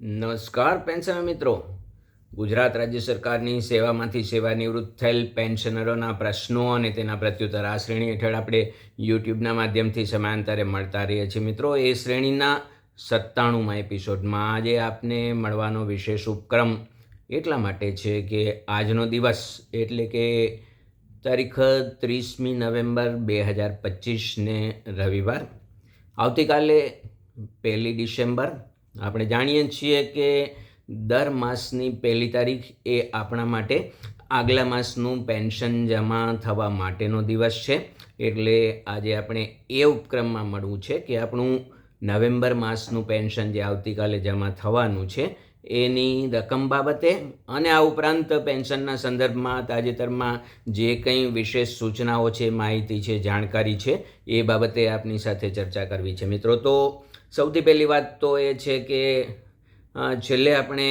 નમસ્કાર પેન્શન મિત્રો. ગુજરાત રાજ્ય સરકારની સેવામાંથી સેવાનિવૃત્ત થયેલ પેન્શનરોના પ્રશ્નો અને તેના પ્રત્યુત્તર આ શ્રેણી હેઠળ આપણે યુટ્યુબના માધ્યમથી સમયાંતરે મળતા રહીએ છીએ. મિત્રો, એ શ્રેણીના સત્તાણુંમાં એપિસોડમાં આજે આપને મળવાનો વિશેષ ઉપક્રમ એટલા માટે છે કે આજનો દિવસ એટલે કે તારીખ ત્રીસમી નવેમ્બર બે હજાર પચીસને રવિવાર. આવતીકાલે પહેલી ડિસેમ્બર આપણે જાણીએ છીએ કે દર માસની પહેલી તારીખ એ આપણા માટે આગલા માસનું પેન્શન જમા થવા માટેનો દિવસ છે. એટલે આજે આપણે એ ઉપક્રમમાં મળવું છે કે આપણું નવેમ્બર માસનું પેન્શન જે આવતીકાલે જમા થવાનું છે, એની રકમ બાબતે અને આ ઉપરાંત પેન્શનના સંદર્ભમાં તાજેતરમાં જે કંઈ વિશેષ સૂચનાઓ છે, માહિતી છે, જાણકારી છે, એ બાબતે આપની સાથે ચર્ચા કરવી છે. મિત્રો, તો સૌથી પહેલી વાત તો એ છે કે છેલ્લે આપણે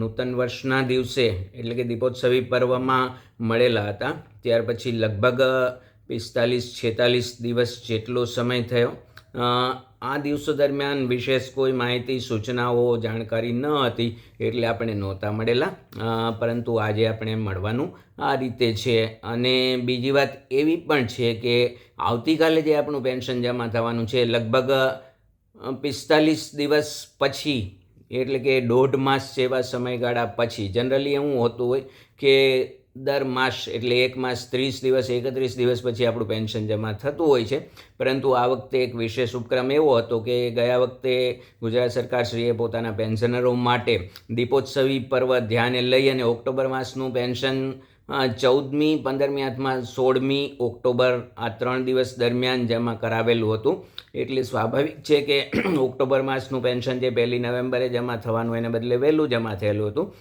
નૂતન વર્ષના દિવસે એટલે કે દીપોત્સવી પર્વમાં મળેલા હતા. ત્યાર પછી લગભગ પિસ્તાલીસ, છેતાલીસ દિવસ જેટલો સમય થયો. આ દિવસો દરમિયાન વિશેષ કોઈ માહિતી, સૂચનાઓ, જાણકારી ન હતી એટલે આપણે નહોતા મળેલા. પરંતુ આજે આપણે મળવાનું આ રીતે છે. અને બીજી વાત એવી પણ છે કે, આવતીકાલે જે આપણું પેન્શન જમા થવાનું છે, લગભગ પિસ્તાલીસ દિવસ પછી, એટલે કે દોઢ માસ જેવા સમયગાળા પછી જનરલી એવું હોતું હોય કે દર માસ, એટલે એક માસ ત્રીસ દિવસ, એકત્રીસ દિવસ પછી આપણું પેન્શન જમા થતું હોય છે. પરંતુ આ વખતે એક વિશેષ ઉપક્રમ એવો હતો કે ગયા વખતે ગુજરાત સરકારશ્રીએ પોતાના પેન્શનરો માટે દીપોત્સવી પર્વ ધ્યાને લઈ અને ઓક્ટોબર માસનું પેન્શન ચૌદમી, પંદરમી અથવા સોળમી ઓક્ટોબર આ ત્રણ દિવસ દરમિયાન જમા કરાવેલું હતું. એટલે સ્વાભાવિક છે કે ઓક્ટોબર માસનું પેન્શન જે પહેલી નવેમ્બરે જમા થવાનું એને બદલે વહેલું જમા થયેલું હતું.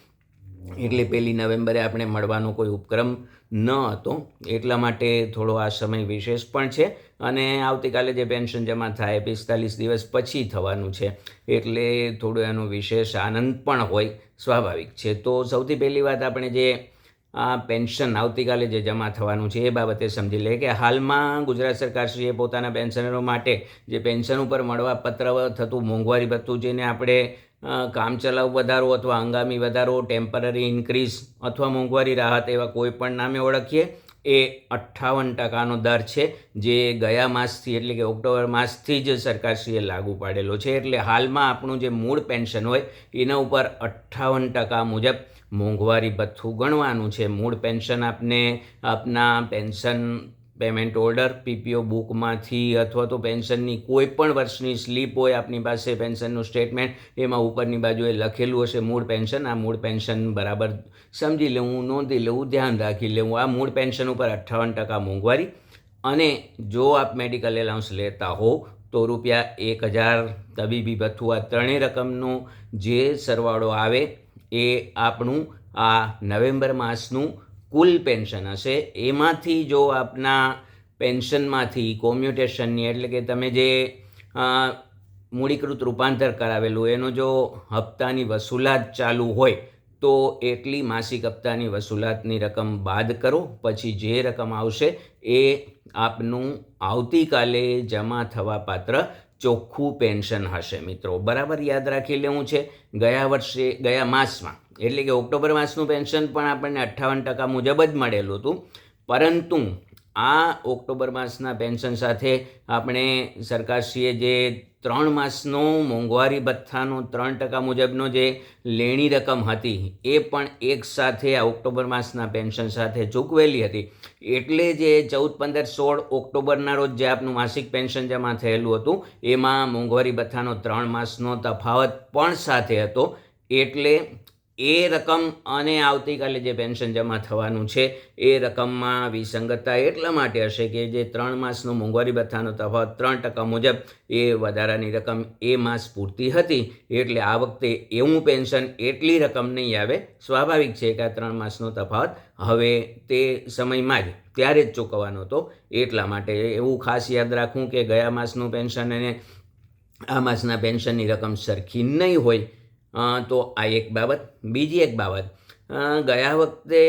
એટલે પહેલી નવેમ્બરે આપણે મળવાનો કોઈ ઉપક્રમ ન હતો. એટલા માટે થોડો આ સમય વિશેષ પણ છે. અને આવતીકાલે જે પેન્શન જમા થાય પિસ્તાલીસ દિવસ પછી થવાનું છે. એટલે થોડો એનો વિશેષ આનંદ પણ હોય, સ્વાભાવિક છે. તો સૌથી પહેલી વાત આપણે જે આ પેન્શન આવતીકાલે જે જમા થવાનું છે એ બાબતે સમજી લે કે હાલમાં ગુજરાત સરકારશ્રીએ પોતાના પેન્શનરો માટે જે પેન્શન ઉપર મળવા પત્ર થતું, મોંઘવારી ભથ્થું જેને આપણે કામચલાઉ વધારો અથવા હંગામી વધારો, ટેમ્પરરી ઇન્ક્રીઝ અથવા મોંઘવારી રાહત એવા કોઈ પણ નામે ઓળખીએ એ અઠ્ઠાવન ટકાનો દર છે, જે ગયા માસથી એટલે કે ઓક્ટોબર માસથી જ સરકારશ્રીએ લાગુ પાડેલો છે. એટલે હાલમાં આપણું જે મૂળ પેન્શન હોય, એના ઉપર અઠ્ઠાવન ટકા મુજબ મોંઘવારી ભથ્થું ગણવાનું છે. મૂળ પેન્શન આપને, આપના પેન્શન પેમેન્ટ ઓર્ડર, પીપીઓ બુકમાંથી અથવા તો પેન્શનની કોઈ પણ વર્ષની સ્લીપ હોય આપની પાસે પેન્શનનું સ્ટેટમેન્ટ, એમાં ઉપરની બાજુએ લખેલું હશે મૂળ પેન્શન. આ મૂળ પેન્શન બરાબર સમજી લેવું નોંધી લેવું, ધ્યાન રાખી લેવું. આ મૂળ પેન્શન ઉપર અઠ્ઠાવન ટકા મોંઘવારી. અને જો આપ મેડિકલ એલાઉન્સ લેતા હો, તો રૂપિયા એક હજાર તબીબી ભથ્થું, આ ત્રણેય રકમનો જે સરવાળો આવે, એ આપણું આ નવેમ્બર માસનું કુલ પેન્શન હશે. એમાંથી જો આપના પેન્શનમાંથી કોમ્યુટેશનની એટલે કે તમે જે મૂડીકૃત રૂપાંતર કરાવેલું, એનો જો હપ્તાની વસૂલાત ચાલુ હોય, તો એટલી માસિક હપ્તાની વસૂલાતની રકમ બાદ કરો. પછી જે રકમ આવશે એ આપનું આવતીકાલે જમા થવા પાત્ર ચોખ્ખું પેન્શન હશે મિત્રો. બરાબર યાદ રાખી લેવું છે. ગયા વર્ષે, ગયા માસમાં એટલે કે ઓક્ટોબર માસનું પેન્શન પણ આપણને અઠ્ઠાવન ટકા મુજબ જ મળેલું હતું. પરંતુ આ ઓક્ટોબર માસના પેન્શન સાથે આપણે સરકારશ્રીએ જે ત્રણ માસનો મોંઘવારી ભથ્થાનો ત્રણ ટકા મુજબનો જે લેણી રકમ હતી, એ પણ એક સાથે આ ઓક્ટોબર માસના પેન્શન સાથે ચૂકવેલી હતી. એટલે જે ચૌદ, પંદર, સોળ ઓક્ટોબરના રોજ જે આપનું માસિક પેન્શન જમા થયેલું હતું, એમાં મોંઘવારી ભથ્થાનો ત્રણ માસનો તફાવત પણ સાથે હતો. એટલે એ રકમ અને આવતીકાલે જે પેન્શન જમા થવાનું છે, એ રકમમાં વિસંગતતા એટલા માટે હશે કે જે ત્રણ માસનો મોંઘવારી ભથ્થાનો તફાવત ત્રણ ટકા મુજબ એ વધારાની રકમ એ માસ પૂરતી હતી. એટલે આ વખતે એવું પેન્શન એટલી રકમ નહીં આવે. સ્વાભાવિક છે કે આ ત્રણ માસનો તફાવત હવે તે સમયમાં જ ત્યારે જ ચૂકવવાનો હતો. એટલા માટે એવું ખાસ યાદ રાખવું કે ગયા માસનું પેન્શન અને આ માસના પેન્શનની રકમ સરખી નહીં હોય. તો આ એક બાબત. બીજી એક બાબત. ગયા વખતે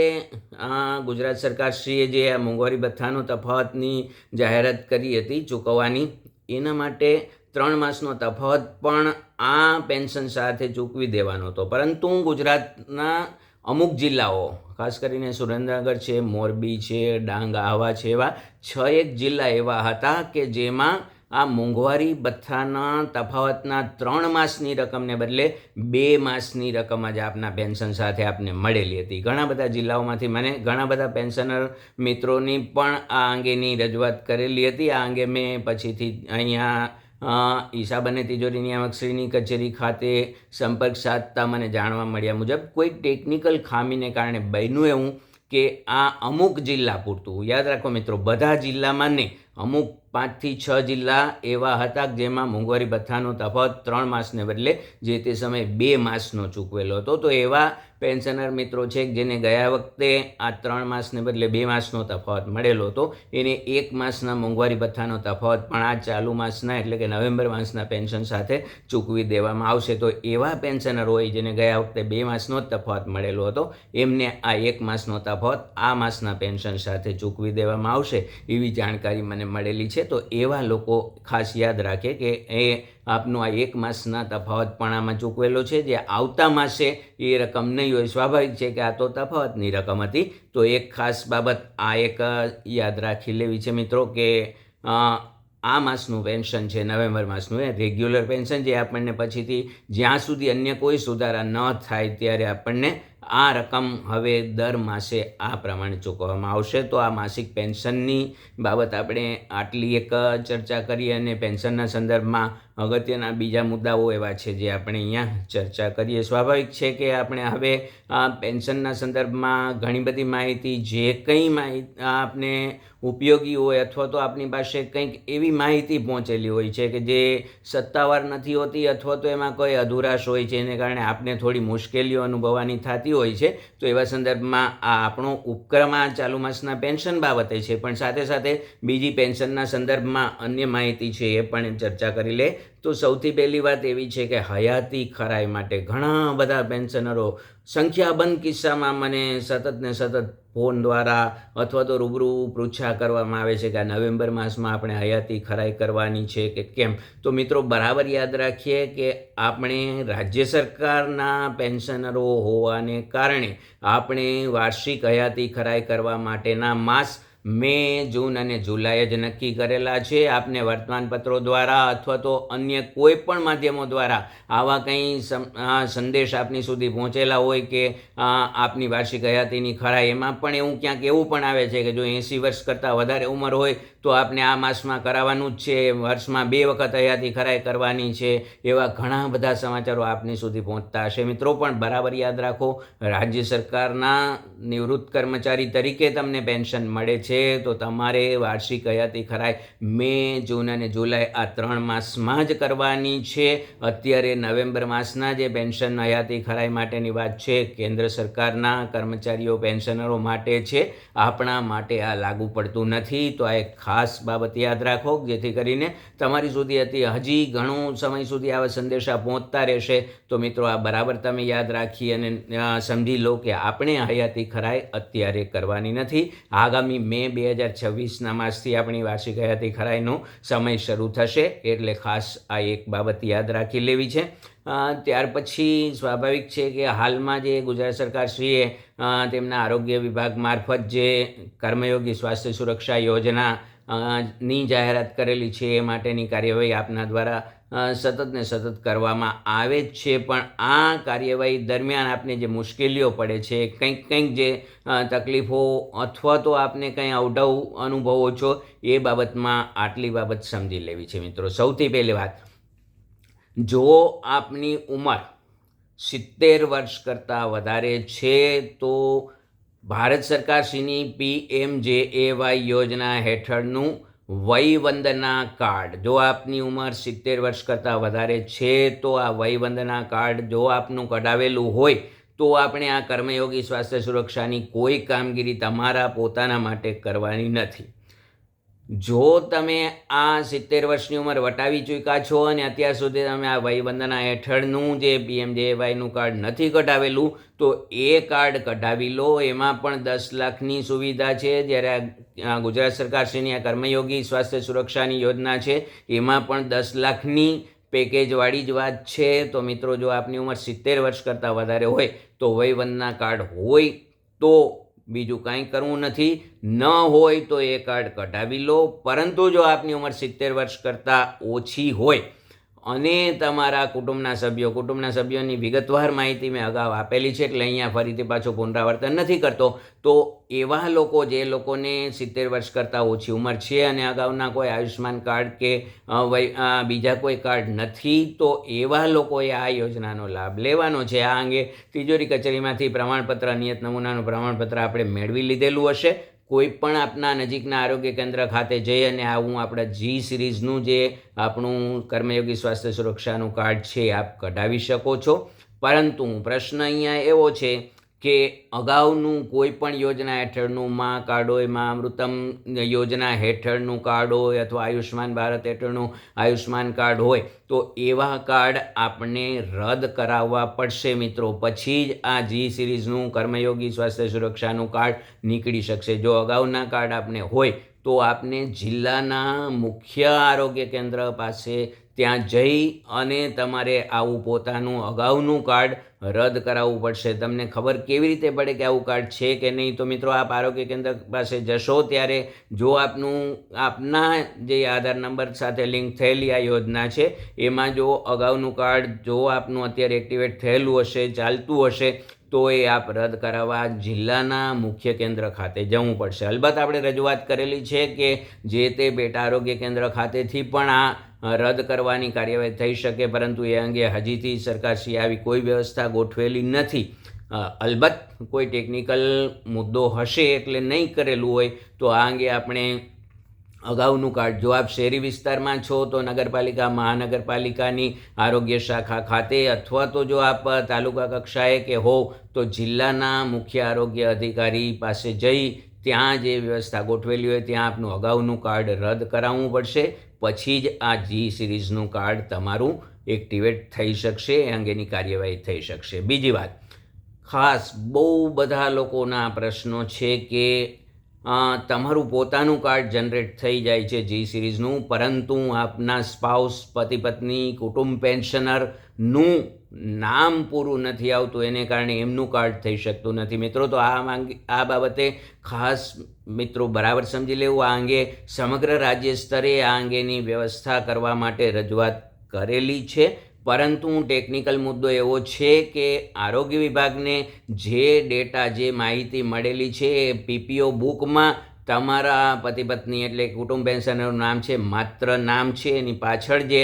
ગુજરાત સરકારશ્રીએ જે આ મોંઘવારી ભથ્થાનો તફાવતની જાહેરાત કરી હતી ચૂકવવાની, એના માટે ત્રણ માસનો તફાવત પણ આ પેન્શન સાથે ચૂકવી દેવાનો હતો. પરંતુ ગુજરાતના અમુક જિલ્લાઓ, ખાસ કરીને સુરેન્દ્રનગર છે, મોરબી છે, ડાંગ, આહવા છે, એવા છ એક જિલ્લા એવા હતા કે જેમાં આ મોંઘવારી ભથ્થાના તફાવતના ત્રણ માસની રકમને બદલે બે માસની રકમ જ આપના પેન્શન સાથે આપને મળેલી હતી. ઘણા બધા જિલ્લાઓમાંથી મને ઘણા બધા પેન્શનર મિત્રોની પણ આ અંગેની રજૂઆત કરેલી હતી. આ અંગે મેં પછીથી અહીંયા અ, બને તિજોરી નિયામકશ્રીની કચેરી ખાતે સંપર્ક સાધતા મને જાણવા મળ્યા મુજબ કોઈ ટેકનિકલ ખામીને કારણે બન્યું એવું કે આ અમુક જિલ્લા પૂરતું. યાદ રાખો મિત્રો બધા જિલ્લામાં નહીં અમુક પાંચથી છ જિલ્લા એવા હતા જેમાં મોંઘવારી ભથ્થાનો તફાવત ત્રણ માસને બદલે જે તે સમયે બે માસનો ચૂકવેલો હતો. તો એવા પેન્શનર મિત્રો છે જેને ગયા વખતે આ ત્રણ માસને બદલે બે માસનો તફાવત મળેલો હતો, એને એક માસના મોંઘવારી ભથ્થાનો તફાવત પણ આ ચાલુ માસના એટલે કે નવેમ્બર માસના પેન્શન સાથે ચૂકવી દેવામાં આવશે. તો એવા પેન્શનર હોય જેને ગયા વખતે બે માસનો જ તફાવત મળેલો હતો, એમને આ એક માસનો તફાવત આ માસના પેન્શન સાથે ચૂકવી દેવામાં આવશે એવી જાણકારી મને મળેલી છે. તો એવા લોકો ખાસ યાદ રાખે કે એ આપનો આ એક માસના તફાવત પણ આમાં ચૂકવેલો છે. જે આવતા માસે એ રકમ નહીં હોય. સ્વાભાવિક છે કે આ તો તફાવતની રકમ હતી. તો એક ખાસ બાબત આ એક યાદ રાખી લેવી છે મિત્રો કે આ માસનું પેન્શન છે, નવેમ્બર માસનું એ રેગ્યુલર પેન્શન જે આપણને પછીથી જ્યાં સુધી અન્ય કોઈ સુધારા ન થાય ત્યારે આપણને આ રકમ હવે દર માસે આ પ્રમાણે ચૂકવવામાં આવશે. તો આ માસિક પેન્શનની બાબત આપણે આટલી એક ચર્ચા કરી અને પેન્શનના સંદર્ભમાં અગત્યના બીજા મુદ્દાઓ એવા છે જે આપણે અહીંયા ચર્ચા કરીએ. સ્વાભાવિક છે કે આપણે હવે પેન્શનના સંદર્ભમાં ઘણી બધી માહિતી, જે કંઈ માહિતી, આપને ઉપયોગી હોય અથવા તો આપની પાસે કંઈક એવી માહિતી પહોંચેલી હોય છે કે જે સત્તાવાર નથી હોતી અથવા તો એમાં કોઈ અધુરાશ હોય છે એને કારણે આપને થોડી મુશ્કેલીઓ અનુભવવાની થતી હોય છે, તો એવા સંદર્ભમાં આ આપણો ઉપક્રમ આ ચાલુ માસના પેન્શન બાબતે છે. પણ સાથે સાથે બીજી પેન્શનના સંદર્ભમાં અન્ય માહિતી છે એ પણ ચર્ચા કરી લે. તો સૌથી પહેલી વાત એવી છે કે હયાતી ખરાઈ માટે ઘણા બધા પેન્શનરો સંખ્યાબંધ કિસ્સામાં મને સતત ને સતત ફોન દ્વારા અથવા તો રૂબરૂ પૃચ્છા કરવામાં આવે છે કે આ નવેમ્બર માસમાં આપણે હયાતી ખરાઈ કરવાની છે કે કેમ? તો મિત્રો બરાબર યાદ રાખીએ કે આપણે રાજ્ય સરકારના પેન્શનરો હોવાને કારણે આપણે વાર્ષિક હયાતી ખરાઈ કરવા માટેના માસ મે, જૂન અને જુલાઈ જ નક્કી કરેલા છે. આપને વર્તમાનપત્રો દ્વારા અથવા તો અન્ય કોઈ પણ માધ્યમો દ્વારા આવા કંઈ સંદેશ આપની સુધી પહોંચેલા હોય કે આપની વાર્ષિક હયાતીની ખરાઈ, એમાં પણ એવું ક્યાંક એવું પણ આવે છે કે જો એંસી વર્ષ કરતાં વધારે ઉંમર હોય તો આપને આ માસમાં કરાવવાનું જ છે. વર્ષમાં બે વખત હયાતી ખરાઈ કરવાની છે. એવા ઘણા બધા સમાચારો આપની સુધી પહોંચતા હશે. મિત્રો, પણ બરાબર યાદ રાખો, રાજ્ય સરકારના નિવૃત્ત કર્મચારી તરીકે તમને પેન્શન મળે છે. તો તમારે વાર્ષિક હયાતી ખરાઈ મે, જૂન અને જુલાઈ આ ત્રણ માસમાં જ કરવાની છે. અત્યારે નવેમ્બર માસના જે પેન્શન હયાતી ખરાઈ માટેની વાત છે, કેન્દ્ર સરકારના કર્મચારીઓ પેન્શનરો માટે છે. આપણા માટે આ લાગુ પડતું નથી. તો આ એક ખાસ બાબત યાદ રાખો, જેથી કરીને તમારી સુધી હતી, હજી ઘણું સમય સુધી આવા સંદેશા પહોંચતા રહેશે. તો મિત્રો, આ બરાબર તમે યાદ રાખી અને સમજી લો કે આપણે હયાતી ખરાઈ અત્યારે કરવાની નથી. આગામી મે બે હજાર છવ્વીસના માસથી આપણી વાર્ષિક હયાતી ખરાઈનો સમય શરૂ થશે એટલે ખાસ આ એક બાબત યાદ રાખી લેવી છે. ત્યાર પછી સ્વાભાવિક છે કે હાલમાં જે ગુજરાત સરકારશ્રીએ તેમના આરોગ્ય વિભાગ મારફત જે કર્મયોગી સ્વાસ્થ્ય સુરક્ષા યોજના ની જાહેરાત કરેલી છે એ માટેની કાર્યવાહી આપના દ્વારા સતત ને સતત કરવામાં આવે જ છે, પણ આ કાર્યવાહી દરમિયાન આપને જે મુશ્કેલીઓ પડે છે, કંઈક કંઈક જે તકલીફો અથવા તો આપને કંઈ અવઢવ અનુભવો છો એ બાબતમાં આટલી બાબત સમજી લેવી છે મિત્રો. સૌથી પહેલી વાત, જો આપની ઉંમર સિત્તેર વર્ષ કરતાં વધારે છે, તો ભારત સરકારશ્રીની પી એમ જે એ વાય યોજના હેઠળનું વયવંદના કાર્ડ. જો આપની ઉંમર સિત્તેર વર્ષ કરતાં વધારે છે, તો આ વયવંદના કાર્ડ જો આપનું કઢાવેલું હોય, તો આપણે આ કર્મયોગી સ્વાસ્થ્ય સુરક્ષાની કોઈ કામગીરી તમારા પોતાના માટે કરવાની નથી. જો તમે આ સિત્તેર વર્ષની ઉંમર વટાવી ચૂક્યા છો અને અત્યાર સુધી તમે આ વયવંદના હેઠળનું જે પીએમજેવાયનું કાર્ડ નથી કઢાવેલું, તો એ કાર્ડ કઢાવી લો. એમાં પણ દસ લાખની સુવિધા છે. જ્યારે આ ગુજરાત સરકારશ્રીની આ કર્મયોગી સ્વાસ્થ્ય સુરક્ષાની યોજના છે, એમાં પણ દસ લાખની પેકેજવાળી જ વાત છે. તો મિત્રો, જો આપની ઉંમર સિત્તેર વર્ષ કરતાં વધારે હોય તો વયવંદના કાર્ડ હોય તો બીજું કાંઈ કરવું નથી. ન હોય તો એ કાર્ડ કઢાવી લો. પરંતુ જો આપની ઉંમર સિત્તેર વર્ષ કરતાં ઓછી હોય અને તમારા કુટુંબના સભ્યો, કુટુંબના સભ્યોની વિગતવાર માહિતી મેં અગાઉ આપેલી છે એટલે અહીંયા ફરીથી પાછું પુનરાવર્તન નથી કરતો. તો એવા લોકો જે લોકોને સિત્તેર વર્ષ કરતાં ઓછી ઉંમર છે અને અગાઉના કોઈ આયુષ્માન કાર્ડ કે બીજા કોઈ કાર્ડ નથી, તો એવા લોકોએ આ યોજનાનો લાભ લેવાનો છે. આ અંગે તિજોરી કચેરીમાંથી પ્રમાણપત્ર, નિયત નમૂનાનું પ્રમાણપત્ર આપણે મેળવી લીધેલું હશે. કોઈ પણ આપના નજીકના આરોગ્ય કેન્દ્ર ખાતે જઈ અને આવું આપણા જી સિરીઝનું જે આપણું કર્મયોગી સ્વાસ્થ્ય સુરક્ષાનું કાર્ડ છે, આપ કઢાવી શકો છો. પરંતુ પ્રશ્ન અહીંયા એવો છે કે અગાઉનું કોઈ પણ યોજના હેઠળનું માં કાર્ડ હોય, માં અમૃતમ યોજના હેઠળનું કાર્ડ હોય અથવા આયુષ્માન ભારત હેઠળનું આયુષ્માન કાર્ડ હોય, તો એવા કાર્ડ આપણે રદ કરાવવા પડશે મિત્રો. પછી જ આ જી સિરીઝનું કર્મયોગી સ્વાસ્થ્ય સુરક્ષાનું કાર્ડ નીકળી શકશે. જો અગાઉના કાર્ડ આપને હોય, તો આપને જિલ્લાના મુખ્ય આરોગ્ય કેન્દ્ર પાસે ત્યાં જઈ અને તમારે આવું પોતાનું અગાઉનું કાર્ડ રદ કરાવવું પડશે. તમને ખબર કેવી રીતે પડે કે આવું કાર્ડ છે કે નહીં? તો મિત્રો, આપ આરોગ્ય કેન્દ્ર પાસે જશો ત્યારે જો આપનું, આપના જે આધાર નંબર સાથે લિંક થયેલી આ યોજના છે, એમાં જો અગાઉનું કાર્ડ જો આપનું અત્યારે એક્ટિવેટ થયેલું હશે, ચાલતું હશે તો એ આપ રદ કરાવવા જિલ્લાના મુખ્ય કેન્દ્ર ખાતે જવું પડશે. અલબત્ત આપણે રજૂઆત કરેલી છે કે જે તે પેટા આરોગ્ય કેન્દ્ર ખાતેથી પણ આ રદ કરવાની કાર્યવાહી થઈ શકે, પરંતુ એ અંગે હજીથી સરકારશ્રી આવી કોઈ વ્યવસ્થા ગોઠવેલી નથી. અલબત્ત કોઈ ટેકનિકલ મુદ્દો હશે એટલે નહીં કરેલું હોય, તો આ અંગે આપણે અગાઉનું કાર્ડ. જો આપ શહેરી વિસ્તારમાં છો તો નગરપાલિકા, મહાનગરપાલિકાની આરોગ્ય શાખા ખાતે અથવા તો જો આપ તાલુકા કક્ષાએ કે હો તો જિલ્લાના મુખ્ય આરોગ્ય અધિકારી પાસે જઈ ત્યાં જે વ્યવસ્થા ગોઠવેલી હોય. ત્યાં આપનું અગાઉનું કાર્ડ રદ કરાવવું પડશે. પછી જ આ જી સિરીઝનું કાર્ડ તમારું એક્ટિવેટ થઈ શકશે, એ અંગેની કાર્યવાહી થઈ શકશે. બીજી વાત, ખાસ બહુ બધા લોકોના પ્રશ્નો છે કે તમારું પોતાનું કાર્ડ જનરેટ થઈ જાય છે જી સિરીઝનું, પરંતુ આપના સ્પાઉસ, પતિ પત્ની, કુટુંબ પેન્શનરનું નામ પૂરું નથી આવતું, એને કારણે એમનું કાર્ડ થઈ શકતું નથી. મિત્રો, તો આ માંગે, આ બાબતે ખાસ મિત્રો બરાબર સમજી લેવું. આ અંગે સમગ્ર રાજ્ય સ્તરે આ અંગેની વ્યવસ્થા કરવા માટે રજૂઆત કરેલી છે. પરંતુ ટેકનિકલ મુદ્દો એવો છે કે આરોગ્ય વિભાગને જે ડેટા જે માહિતી મળેલી છે એ પીપીઓ બુકમાં તમારા પતિ પત્ની એટલે કુટુંબ પેન્શનરનું નામ છે, માત્ર નામ છે, એની પાછળ જે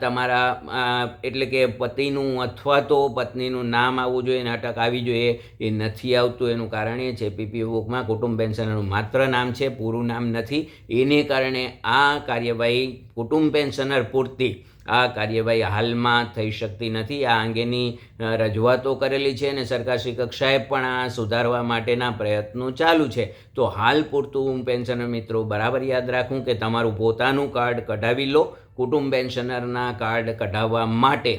તમારા એટલે કે પતિનું અથવા તો પત્નીનું નામ આવવું જોઈએ અને અટક આવી જોઈએ, એ નથી આવતું. એનું કારણ એ છે પીપીઓ બુકમાં કુટુંબ પેન્શનરનું માત્ર નામ છે, પૂરું નામ નથી. એને કારણે આ કાર્યવાહી કુટુંબ પેન્શનર પૂરતી આ કાર્યવાહી હાલમાં થઈ શકતી નથી. આ અંગેની રજૂઆતો કરેલી છે અને સરકારશ્રી કક્ષાએ પણ આ સુધારવા માટેના પ્રયત્નો ચાલુ છે. તો હાલ પૂરતું પેન્શનર મિત્રો બરાબર યાદ રાખું કે તમારું પોતાનું કાર્ડ કઢાવી લો. કુટુંબ પેન્શનરના કાર્ડ કઢાવવા માટે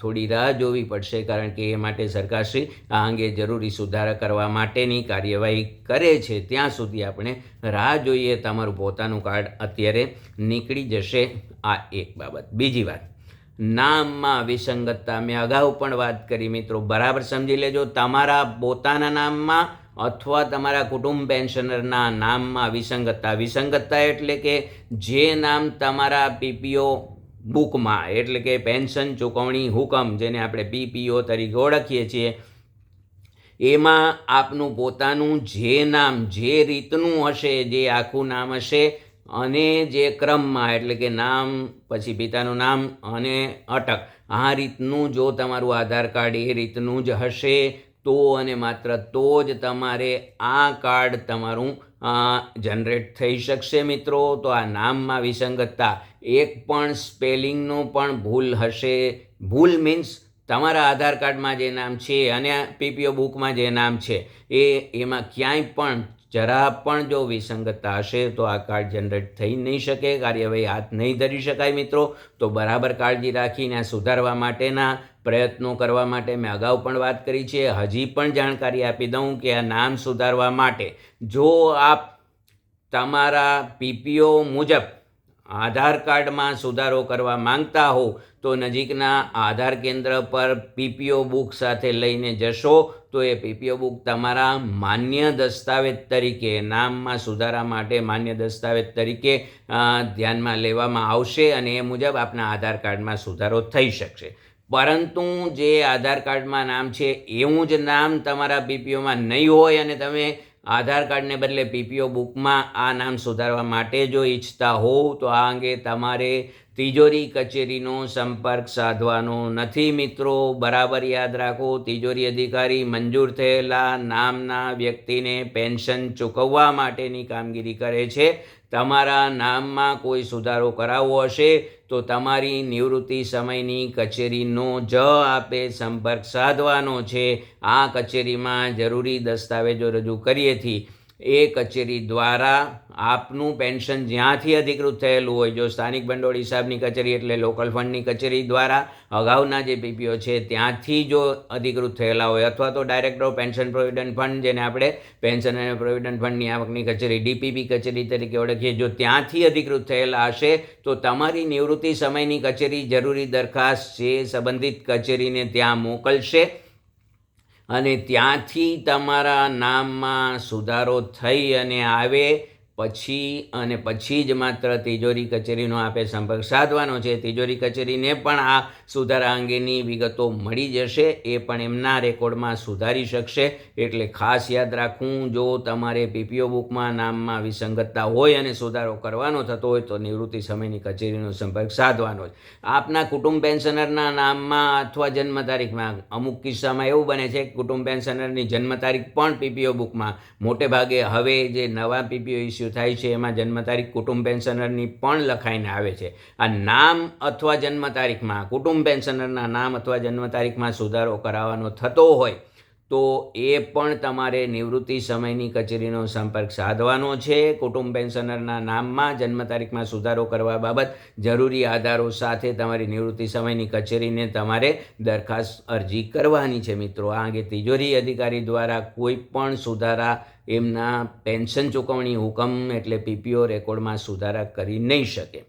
થોડી રાહ જોવી પડશે કારણ કે એ માટે સરકારશ્રી આ અંગે જરૂરી સુધારા કરવા માટેની કાર્યવાહી કરે છે. ત્યાં સુધી આપણે રાહ જોઈએ. તમારું પોતાનું કાર્ડ અત્યારે નીકળી જશે. આ એક બાબત. બીજી વાત. નામમાં વિસંગતતા. મેં અગાઉ પણ વાત કરી મિત્રો. બરાબર સમજી લેજો. તમારા પોતાના નામમાં અથવા તમારા કુટુંબ પેન્શનરના નામમાં વિસંગતતા. વિસંગતતા એટલે કે જે નામ તમારા પીપીઓ બુકમાં, એટલે કે પેન્શન ચૂકવણી હુકમ, જેને આપણે પીપીઓ તરીકે ઓળખીએ છીએ, એમાં આપનું પોતાનું જે નામ, જે રીતનું હશે, જે આખું નામ હશે, અને જે ક્રમમાં, એટલે કે નામ, પછી પિતાનું નામ અને અટક, આ રીતનું જો તમારું આધાર કાર્ડ એ રીતનું જ હશે, તો અને માત્ર તો જ તમારે આ કાર્ડ તમારું જનરેટ થઈ શકશે મિત્રો. તો આ નામમાં વિસંગતતા. એક પણ સ્પેલિંગનું પણ ભૂલ હશે. ભૂલ મીન્સ તમારા આધાર કાર્ડમાં જે નામ છે અને પીપીઓ બુકમાં જે નામ છે, એ એમાં ક્યાંય પણ જરા પણ જો વિસંગતતા હશે તો આ કાર્ડ જનરેટ થઈ નહીં શકે, કાર્યવાહી હાથ નહીં ધરી શકાય મિત્રો. તો બરાબર કાળજી રાખીને સુધારવા માટેના પ્રયત્નો કરવા માટે મેં અગાઉ પણ વાત કરી છે. હજી પણ જાણકારી આપી દઉં કે આ નામ સુધારવા માટે જો આપ તમારા પીપીઓ મુજબ આધાર કાર્ડમાં સુધારો કરવા માંગતા હો, તો નજીકના આધાર કેન્દ્ર પર પીપીઓ બુક સાથે લઈને જશો. તો એ પીપીઓ બુક તમારા માન્ય દસ્તાવેજ તરીકે, નામમાં સુધારા માટે માન્ય દસ્તાવેજ તરીકે ધ્યાનમાં લેવામાં આવશે અને એ મુજબ આપના આધાર કાર્ડમાં સુધારો થઈ શકશે. પરંતુ જે આધાર કાર્ડમાં નામ છે, એવું જ નામ તમારા પીપીઓમાં નહીં હોય અને તમે આધાર કાર્ડને બદલે પીપીઓ બુકમાં આ નામ સુધારવા માટે જો ઈચ્છતા હોવ, તો આ અંગે તમારે તિજોરી કચેરીનો સંપર્ક સાધવાનો નથી મિત્રો. બરાબર યાદ રાખો, તિજોરી અધિકારી મંજૂર થયેલા નામના વ્યક્તિને પેન્શન ચૂકવવા માટેની કામગીરી કરે છે. તમારા નામમાં કોઈ સુધારો કરાવવો હશે તો તમારી નિવૃત્તિ સમયની કચેરીનો જ આપે સંપર્ક સાધવાનો છે. આ કચેરીમાં જરૂરી દસ્તાવેજો રજૂ કરીએથી એ કચેરી દ્વારા આપનું પેન્શન જ્યાંથી અધિકૃત થયેલું હોય, જો સ્થાનિક ભંડોળ હિસાબની કચેરી એટલે લોકલ ફંડની કચેરી દ્વારા અગાઉના જે પીપીઓ છે ત્યાંથી જો અધિકૃત થયેલા હોય અથવા તો director of pension provident fund જેને આપણે પેન્શન અને પ્રોવિડન્ટ ફંડની આવકની કચેરી, ડીપીપી કચેરી તરીકે ઓળખીએ, જો ત્યાંથી અધિકૃત થયેલા હશે, તો તમારી નિવૃત્તિ સમયની કચેરી જરૂરી દરખાસ્ત છે, સંબંધિત કચેરીને ત્યાં મોકલશે. અને ત્યાંથી તમારા નામમાં સુધારો થઈ અને આવે પછી અને પછી જ માત્ર તિજોરી કચેરીનો આપે સંપર્ક સાધવાનો છે. તિજોરી કચેરીને પણ આ સુધારા અંગેની વિગતો મળી જશે. એ પણ એમના રેકોર્ડમાં સુધારી શકશે. એટલે ખાસ યાદ રાખવું જો તમારે પીપીઓ બુકમાં નામમાં વિસંગતતા હોય અને સુધારો કરવાનો થતો હોય, તો નિવૃત્તિ સમયની કચેરીનો સંપર્ક સાધવાનો છે આપના કુટુંબ પેન્શનરના નામમાં અથવા જન્મ તારીખમાં, અમુક કિસ્સામાં એવું બને છે, કુટુંબ પેન્શનરની જન્મ તારીખ પણ પીપીઓ બુકમાં. મોટે ભાગે હવે જે નવા પીપીઓ ઇસ્યુ થાય છે? એમાં જન્મ તારીખ, કુટુંબ પેન્શનરની પણ લખાઈને આવે છે. આ નામ અથવા જન્મ તારીખમાં, કુટુંબ પેન્શનરના નામ અથવા જન્મ તારીખમાં સુધારો કરાવવાનો થતો હોય, તો એ પણ તમારે નિવૃત્તિ સમયની કચેરીનો સંપર્ક સાધવાનો છે. કુટુંબ પેન્શનરના નામમાં જન્મ તારીખમાં સુધારો કરવા બાબત જરૂરી આધારો સાથે તમારી નિવૃત્તિ સમયની કચેરીને તમારે દરખાસ્ત અરજી કરવાની છે. મિત્રો, આ અંગે તિજોરી અધિકારી દ્વારા કોઈ પણ સુધારા એમના પેન્શન ચૂકવણી હુકમ એટલે પીપીઓ રેકોર્ડમાં સુધારા કરી નહીં શકે.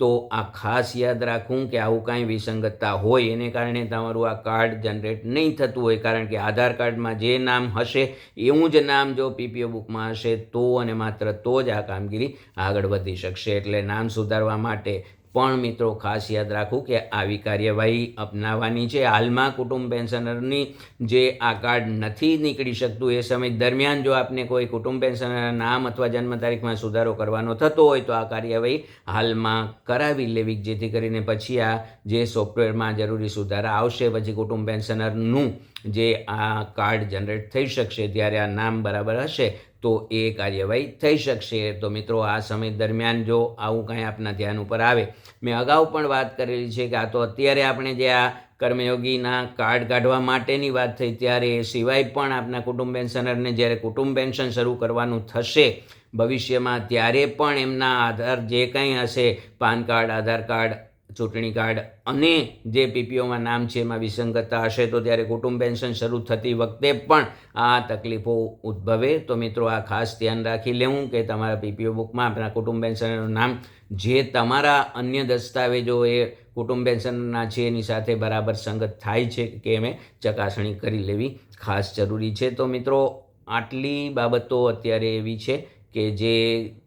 તો આ ખાસ યાદ રાખવું કે આવું કાંઈ વિસંગતતા હોય એને કારણે તમારું આ કાર્ડ જનરેટ નહીં થતું હોય, કારણ કે આધાર કાર્ડમાં જે નામ હશે, એવું જ નામ જો પીપીઓ બુકમાં હશે તો અને માત્ર તો જ આ કામગીરી આગળ વધી શકશે. એટલે નામ સુધારવા માટે પણ મિત્રો, ખાસ યાદ રાખવું કે આવી કાર્યવાહી અપનાવવાની છે. હાલમાં કુટુંબ પેન્શનરની જે આ કાર્ડ નથી નીકળી શકતું, એ સમય દરમિયાન જો આપને કોઈ કુટુંબ પેન્શનરના નામ અથવા જન્મ તારીખમાં સુધારો કરવાનો થતો હોય, તો આ કાર્યવાહી હાલમાં કરાવી લેવી, જેથી કરીને પછી આ જે સોફ્ટવેરમાં જરૂરી સુધારા આવશે, પછી કુટુંબ પેન્શનરનું જે આ કાર્ડ જનરેટ થઈ શકશે, ત્યારે આ નામ બરાબર હશે. તો એ કાર્યવાહી થઈ શકશે. તો મિત્રો, આ સમય દરમિયાન જો આવું કાંઈ આપના ધ્યાન ઉપર આવે, મેં અગાઉ પણ વાત કરેલી છે કે આ તો અત્યારે આપણે જે આ કર્મયોગીના કાર્ડ કાઢવા માટેની વાત થઈ, ત્યારે એ સિવાય પણ આપના કુટુંબ પેન્શનરને જ્યારે કુટુંબ પેન્શન શરૂ કરવાનું થશે, ભવિષ્યમાં ત્યારે પણ એમના આધાર જે કંઈ હશે, પાન કાર્ડ, આધાર કાર્ડ ચૂંટણી કાર્ડ અને જે પીપીઓમાં નામ છે એમાં વિસંગતતા હશે તો ત્યારે કુટુંબ પેન્શન શરૂ થતી વખતે પણ આ તકલીફો ઉદ્ભવે. તો મિત્રો, આ ખાસ ધ્યાન રાખી લેવું કે તમારા પીપીઓ બુકમાં આપણા કુટુંબ પેન્શનનું નામ જે તમારા અન્ય દસ્તાવેજો એ કુટુંબ પેન્શનના છે, એની સાથે બરાબર સંગત થાય છે કે અમે ચકાસણી કરી લેવી ખાસ જરૂરી છે. તો મિત્રો, આટલી બાબતો અત્યારે એવી છે કે જે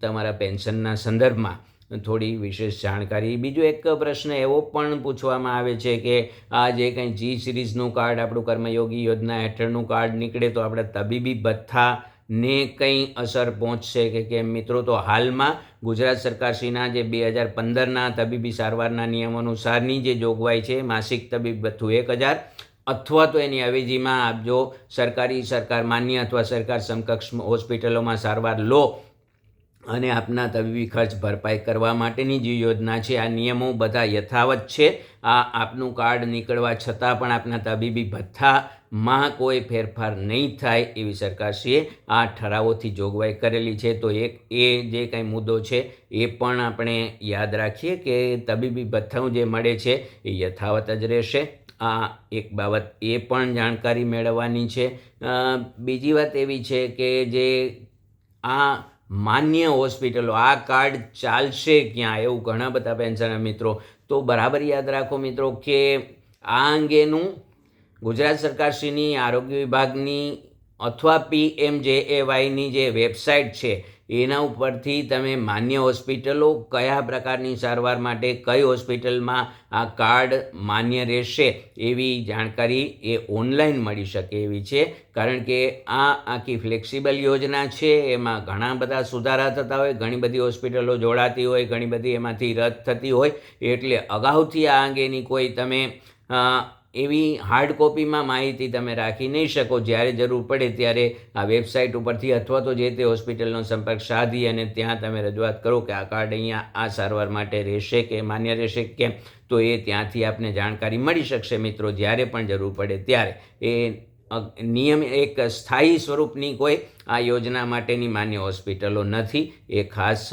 તમારા પેન્શનના સંદર્ભમાં થોડી વિશેષ જાણકારી. બીજો એક પ્રશ્ન એવો પણ પૂછવામાં આવે છે કે આ જે કંઈ જી સિરીઝનું કાર્ડ આપણું કર્મયોગી યોજના હેઠળનું કાર્ડ નીકળે તો આપણે તબીબી ભથ્થાને કંઈ અસર પહોંચશે કે કેમ? મિત્રો, તો હાલમાં ગુજરાત સરકારશ્રીના જે બે હજાર પંદરના તબીબી સારવારના નિયમ અનુસારની જે જોગવાઈ છે, માસિક તબીબ ભથ્થું એક હજાર, અથવા તો એની અવેજીમાં આપ જો સરકારી સરકાર માન્ય અથવા સરકાર સમકક્ષ હોસ્પિટલોમાં સારવાર લો અને આપના તબીબી ખર્ચ ભરપાઈ કરવા માટેની જે યોજના છે, આ નિયમો બધા યથાવત છે. આ આપનું કાર્ડ નીકળવા છતાં પણ આપના તબીબી ભથ્થામાં કોઈ ફેરફાર નહીં થાય એવી સરકારશ્રીએ આ ઠરાવોથી જોગવાઈ કરેલી છે. તો એક, એ જે કંઈ મુદ્દો છે, એ પણ આપણે યાદ રાખીએ કે તબીબી ભથ્થું જે મળે છે, એ યથાવત જ રહેશે. આ એક બાબત એ પણ જાણકારી મેળવવાની છે. બીજી વાત એવી છે કે જે આ માન્ય હોસ્પિટલો, આ કાર્ડ ચાલશે ક્યાં? એવું ઘણા બધા પેન્શનર મિત્રો, તો બરાબર યાદ રાખો મિત્રો કે આ અંગેનું ગુજરાત સરકારશ્રીની આરોગ્ય વિભાગની અથવા પીએમ જે એવાયની જે વેબસાઇટ છે એના ઉપરથી તમે માન્ય હોસ્પિટલો કયા પ્રકારની સારવાર માટે કઈ હોસ્પિટલમાં આ કાર્ડ માન્ય રહેશે એવી જાણકારી એ ઓનલાઈન મળી શકે એવી છે. કારણ કે આ આખી ફ્લેક્સિબલ યોજના છે, એમાં ઘણા બધા સુધારા થતા હોય, ઘણી બધી હોસ્પિટલો જોડાતી હોય, ઘણી બધી એમાંથી રદ થતી હોય. એટલે અગાઉથી આ અંગેની કોઈ તમે એવી હાર્ડ કોપીમાં માહિતી તમે રાખી નહીં શકો. જ્યારે જરૂર પડે ત્યારે આ વેબસાઇટ ઉપરથી અથવા તો જે તે હોસ્પિટલનો સંપર્ક સાધી અને ત્યાં તમે રજૂઆત કરો કે આ કાર્ડ અહીંયા આ સારવાર માટે રહેશે કે માન્ય રહેશે કેમ? તો એ ત્યાંથી આપને જાણકારી મળી શકશે મિત્રો, જ્યારે પણ જરૂર પડે ત્યારે. એ નિયમ એક સ્થાયી સ્વરૂપની કોઈ આ યોજના માટેની માન્ય હોસ્પિટલો નથી. એ ખાસ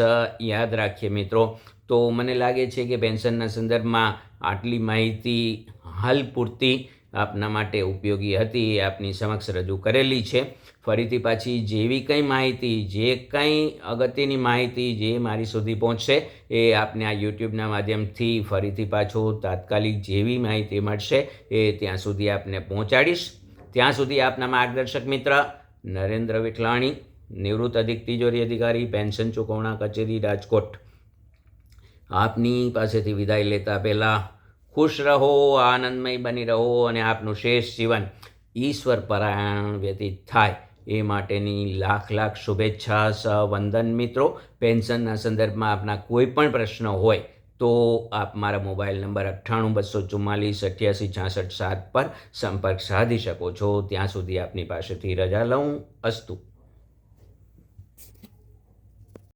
યાદ રાખીએ મિત્રો. તો મને લાગે છે કે પેન્શનના સંદર્ભમાં આટલી માહિતી હાલ પૂરતી આપના માટે ઉપયોગી હતી, એ આપની સમક્ષ રજૂ કરેલી છે. ફરીથી પાછી જેવી કંઈ માહિતી, જે કંઈ અગત્યની માહિતી જે મારી સુધી પહોંચશે, એ આપને આ યુટ્યુબના માધ્યમથી ફરીથી પાછું તાત્કાલિક જેવી માહિતી મળશે, એ ત્યાં સુધી આપને પહોંચાડીશ. ત્યાં સુધી આપના માર્ગદર્શક મિત્ર નરેન્દ્ર વિઠલાણી, નિવૃત્ત અધિક તિજોરી અધિકારી, પેન્શન ચૂકવણા કચેરી, રાજકોટ. આપની પાસેથી વિદાય લેતા પહેલાં ખુશ રહો, આનંદમય બની રહો અને આપનું શેષ જીવન ઈશ્વર પરાયણ વ્યતીત થાય. એ માટેની લાખ લાખ શુભેચ્છા સવંદન મિત્રો. પેન્શનના સંદર્ભમાં આપના કોઈ પણ પ્રશ્ન હોય તો આપ મારા મોબાઈલ નંબર અઠ્ઠાણું બસો ચુમ્માલીસ અઠ્યાસી છાસઠ સાત પર સંપર્ક સાધી શકો છો. ત્યાં સુધી આપની પાસેથી રજા લઉં. અસ્તુ.